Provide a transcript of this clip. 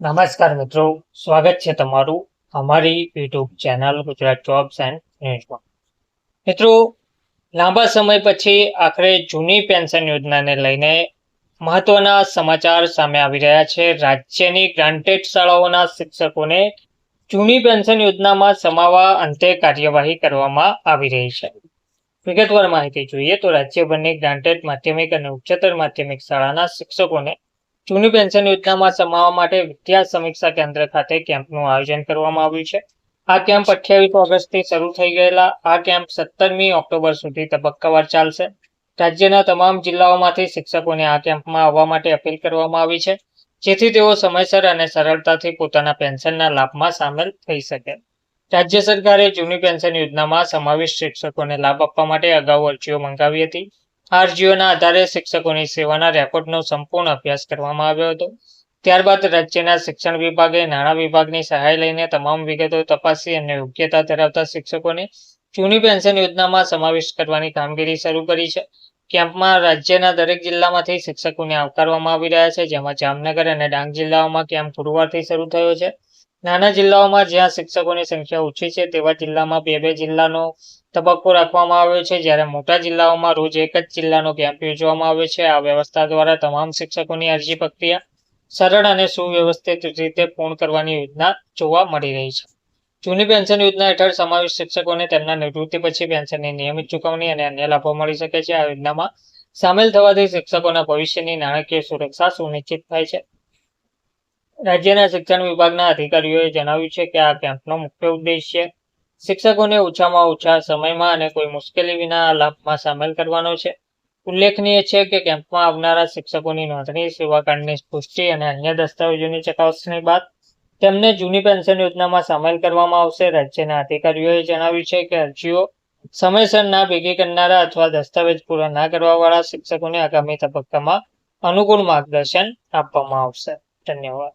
નમસ્કાર મિત્રો, સ્વાગત છે તમારું અમારી YouTube channel Gujarat jobs and ન્યૂઝમાં મિત્રો, લાંબા સમય પછી આખરે જૂની પેન્શન યોજનાને લઈને મહત્વના સમાચાર સામે આવી રહ્યા છે. રાજ્યની ગ્રાન્ટેડ શાળાઓના શિક્ષકોને જૂની પેન્શન યોજનામાં સમાવવા અંતે કાર્યવાહી કરવામાં આવી રહી છે. વિગતવાર માહિતી જોઈએ તો રાજ્યભરની ગ્રાન્ટેડ માધ્યમિક અને ઉચ્ચતર માધ્યમિક શાળાના શિક્ષકોને જૂની પેન્શન યોજનામાં સમાવવા માટે વિદ્યા સમીક્ષા કેન્દ્ર ખાતે કેમ્પનું આયોજન કરવામાં આવ્યું છે. આ કેમ્પ અઠ્યાવીસ ઓગસ્ટથી શરૂ થઈ ગયેલા. આ કેમ્પ સત્તરમી ઓક્ટોબર સુધી તબક્કાવાર ચાલશે. રાજ્યના તમામ જિલ્લાઓમાંથી શિક્ષકોને આ કેમ્પમાં આવવા માટે અપીલ કરવામાં આવી છે. જેથી તેઓ સમયસર અને સરળતાથી પોતાના પેન્શનના લાભમાં સામેલ થઈ શકે. રાજ્ય સરકારે જૂની પેન્શન યોજનામાં સમાવિષ્ટ શિક્ષકોને લાભ આપવા માટે અગાઉ અરજીઓ મંગાવી હતી. અરજીઓના આધારે શિક્ષકોની સેવાના રેકોર્ડનો સંપૂર્ણ અભ્યાસ કરવામાં આવ્યો હતો. ત્યારબાદ રાજ્યના શિક્ષણ વિભાગે નાણાં વિભાગની સહાય લઈને તમામ વિગતો તપાસી અને યોગ્યતા ધરાવતા શિક્ષકોને જૂની પેન્શન યોજનામાં સમાવિષ્ટ કરવાની કામગીરી શરૂ કરી છે. કેમ્પમાં રાજ્યના દરેક જિલ્લામાંથી શિક્ષકોને આવકારવામાં આવી રહ્યા છે, જેમાં જામનગર અને ડાંગ જિલ્લાઓમાં કેમ્પ ગુરુવારથી શરૂ થયો છે. નાના જિલ્લાઓમાં જ્યાં શિક્ષકોની સંખ્યા ઓછી છે, તેવા જિલ્લામાં બે બે જિલ્લાનો તબક્કો રાખવામાં આવ્યો છે. જ્યારે મોટા જિલ્લાઓમાં રોજ એક જ જિલ્લાનો કેમ્પ યોજવામાં આવે છે. આ વ્યવસ્થા દ્વારા તમામ શિક્ષકોની અરજી પ્રક્રિયા સરળ અને સુવ્યવસ્થિત રીતે પૂર્ણ કરવાની યોજના જોવા મળી રહી છે. જૂની પેન્શન યોજના હેઠળ સમાવિષ્ટ શિક્ષકોને તેમના નિવૃત્તિ પછી પેન્શનની નિયમિત ચૂકવણી અને અન્ય લાભો મળી શકે છે. આ યોજનામાં સામેલ થવાથી શિક્ષકોના ભવિષ્યની નાણાકીય સુરક્ષા સુનિશ્ચિત થાય છે. રાજ્યના શિક્ષણ વિભાગના અધિકારીઓએ જણાવ્યું છે કે આ કેમ્પનો મુખ્ય ઉદ્દેશ્ય શિક્ષકોને ઓછામાં ઓછા સમયમાં અને કોઈ મુશ્કેલી વિના આ લાભમાં સામેલ કરવાનો છે. ઉલ્લેખનીય છે કે કેમ્પમાં આવનારા શિક્ષકોની નોંધણી સેવા કાર્ડની પુષ્ટિ અને અન્ય દસ્તાવેજોની ચકાસણી બાદ તેમને જૂની પેન્શન યોજનામાં સામેલ કરવામાં આવશે. રાજ્યના અધિકારીઓએ જણાવ્યું છે કે અરજીઓ સમયસર ના ભેગી કરનારા અથવા દસ્તાવેજ પૂરા ના કરવાવાળા શિક્ષકોને આગામી તબક્કામાં અનુકૂળ માર્ગદર્શન આપવામાં આવશે. ધન્યવાદ.